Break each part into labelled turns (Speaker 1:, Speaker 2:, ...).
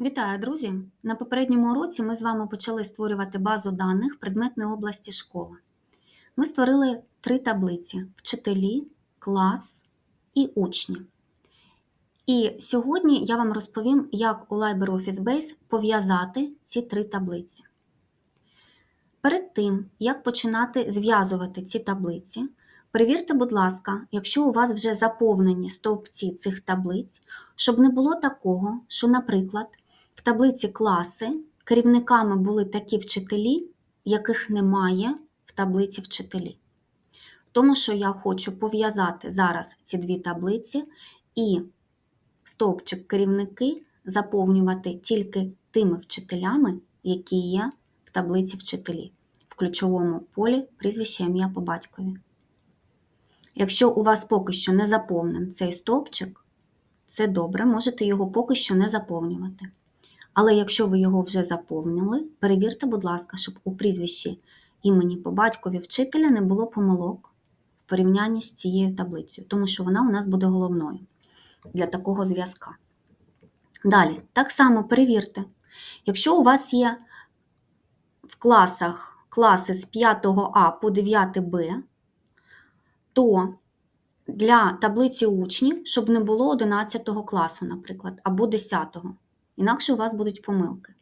Speaker 1: Вітаю, друзі! На попередньому уроці ми з вами почали створювати базу даних предметної області школа. Ми створили три таблиці: вчителі, клас і учні. І сьогодні я вам розповім, як у LibreOffice Base пов'язати ці три таблиці. Перед тим, як починати зв'язувати ці таблиці, перевірте, будь ласка, якщо у вас вже заповнені стовпці цих таблиць, щоб не було такого, що, наприклад, в таблиці класи керівниками були такі вчителі, яких немає в таблиці вчителі. Тому що я хочу пов'язати зараз ці дві таблиці і стовпчик керівники заповнювати тільки тими вчителями, які є в таблиці вчителі, в ключовому полі прізвище ім'я по батькові. Якщо у вас поки що не заповнений цей стовпчик, це добре, можете його поки що не заповнювати. Але якщо ви його вже заповнили, перевірте, будь ласка, щоб у прізвищі імені по батькові вчителя не було помилок в порівнянні з цією таблицею, тому що вона у нас буде головною для такого зв'язка. Далі, так само перевірте, якщо у вас є в класах класи з 5 А по 9 Б, то для таблиці учнів, щоб не було 11 класу, наприклад, або 10 інакше у вас будуть помилки.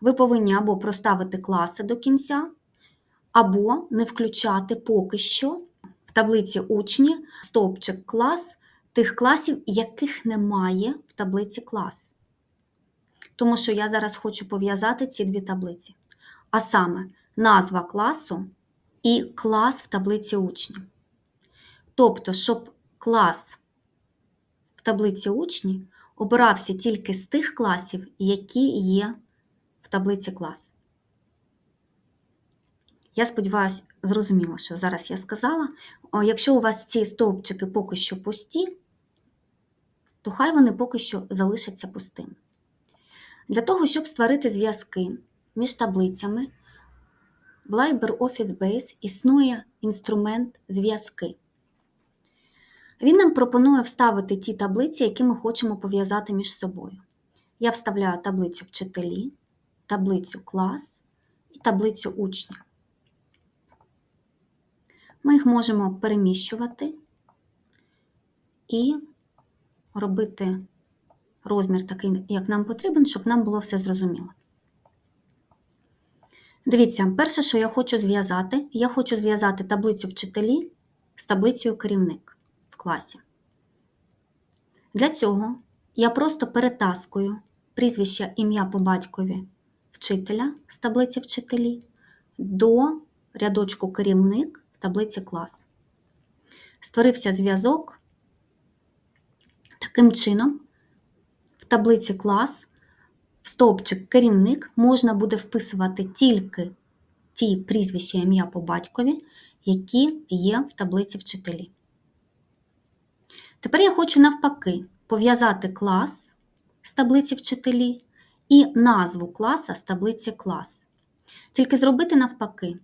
Speaker 1: Ви повинні або проставити класи до кінця, або не включати поки що в таблиці учні стовпчик клас тих класів, яких немає в таблиці клас. Тому що я зараз хочу пов'язати ці дві таблиці. А саме назва класу і клас в таблиці учнів. Тобто, щоб клас в таблиці учні обирався тільки з тих класів, які є в таблиці клас. Я сподіваюся, зрозуміло, що зараз я сказала. Якщо у вас ці стовпчики поки що пусті, то хай вони поки що залишаться пустими. Для того, щоб створити зв'язки між таблицями, в LibreOffice Base існує інструмент зв'язки. Він нам пропонує вставити ті таблиці, які ми хочемо пов'язати між собою. Я вставляю таблицю вчителі, таблицю клас і таблицю учня. Ми їх можемо переміщувати і робити розмір такий, як нам потрібен, щоб нам було все зрозуміло. Дивіться, перше, що я хочу зв'язати, я хочу зв'язати таблицю вчителі з таблицею керівник класі. Для цього я просто перетаскую прізвище ім'я по батькові вчителя з таблиці вчителі до рядочку керівник в таблиці клас. Створився зв'язок. Таким чином, в таблиці клас в стовпчик керівник можна буде вписувати тільки ті прізвища ім'я по батькові, які є в таблиці вчителі. Тепер я хочу навпаки пов'язати клас з таблиці вчителі і назву класа з таблиці клас. Тільки зробити навпаки.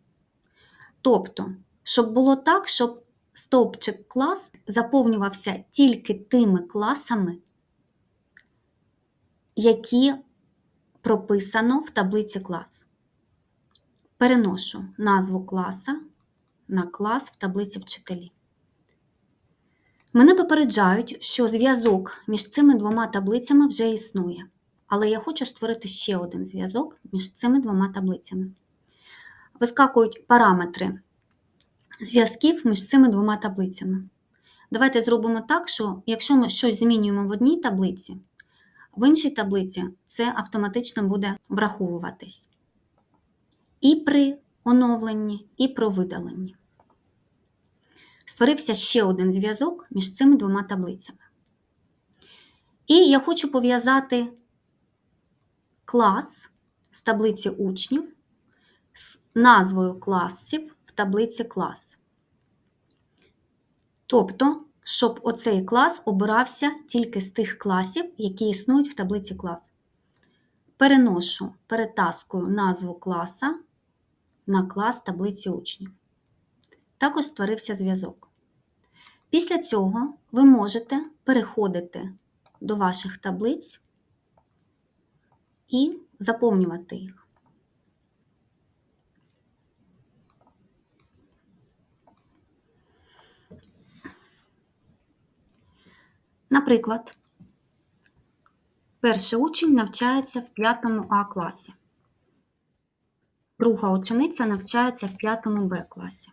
Speaker 1: Тобто, щоб було так, щоб стовпчик клас заповнювався тільки тими класами, які прописано в таблиці клас. Переношу назву класа на клас в таблиці вчителі. Мене попереджають, що зв'язок між цими двома таблицями вже існує, але я хочу створити ще один зв'язок між цими двома таблицями. Вискакують параметри зв'язків між цими двома таблицями. Давайте зробимо так, що якщо ми щось змінюємо в одній таблиці, в іншій таблиці це автоматично буде враховуватись і при оновленні, і при видаленні створився ще один зв'язок між цими двома таблицями. І я хочу пов'язати клас з таблиці учнів з назвою класів в таблиці клас. Тобто, щоб оцей клас обирався тільки з тих класів, які існують в таблиці клас. Переношу, перетаскую назву класа на клас таблиці учнів. Також створився зв'язок. Після цього ви можете переходити до ваших таблиць і заповнювати їх. Наприклад, перший учень навчається в 5 А класі, друга учениця навчається в 5 Б класі.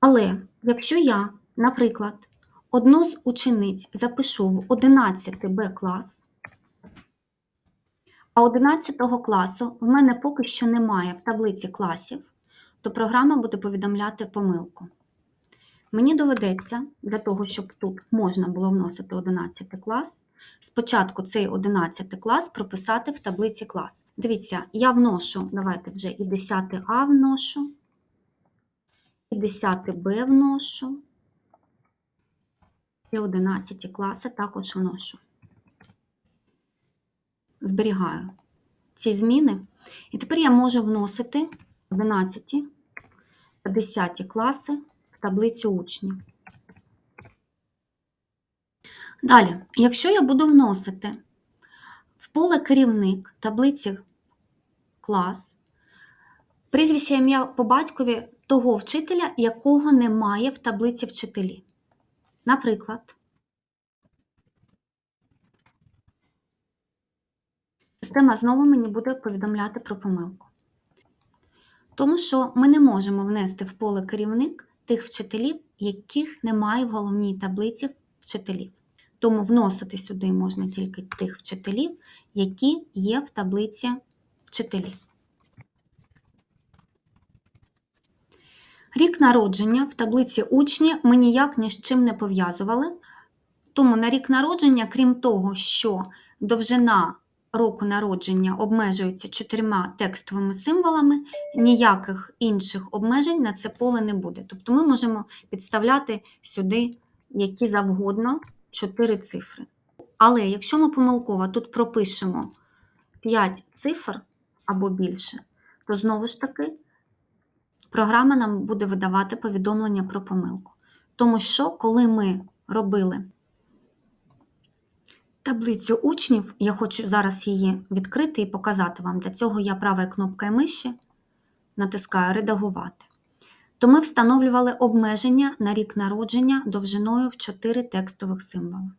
Speaker 1: Але якщо я, наприклад, одну з учениць запишу в 11 Б клас, а 11 класу в мене поки що немає в таблиці класів, то програма буде повідомляти помилку. Мені доведеться, для того, щоб тут можна було вносити 11 клас, спочатку цей 11 клас прописати в таблиці клас. Дивіться, я вношу, давайте вже і 10 А вношу, і 10 Б вношу, і 11 класи також вношу. Зберігаю ці зміни. І тепер я можу вносити 11 та 10 класи в таблицю учнів. Далі, якщо я буду вносити в поле керівник таблиці клас, прізвище ім'я по батькові того вчителя, якого немає в таблиці вчителі. Наприклад, система знову мені буде повідомляти про помилку. Тому що ми не можемо внести в поле керівник тих вчителів, яких немає в головній таблиці вчителів. Тому вносити сюди можна тільки тих вчителів, які є в таблиці вчителів. Рік народження в таблиці учні ми ніяк ні з чим не пов'язували. Тому на рік народження, крім того, що довжина року народження обмежується чотирма текстовими символами, ніяких інших обмежень на це поле не буде. Тобто ми можемо підставляти сюди які завгодно чотири цифри. Але якщо ми помилково тут пропишемо 5 цифр або більше, то знову ж таки програма нам буде видавати повідомлення про помилку. Тому що, коли ми робили таблицю учнів, я хочу зараз її відкрити і показати вам. Для цього я правою кнопкою миші натискаю Редагувати. То ми встановлювали обмеження на рік народження довжиною в 4 текстових символи.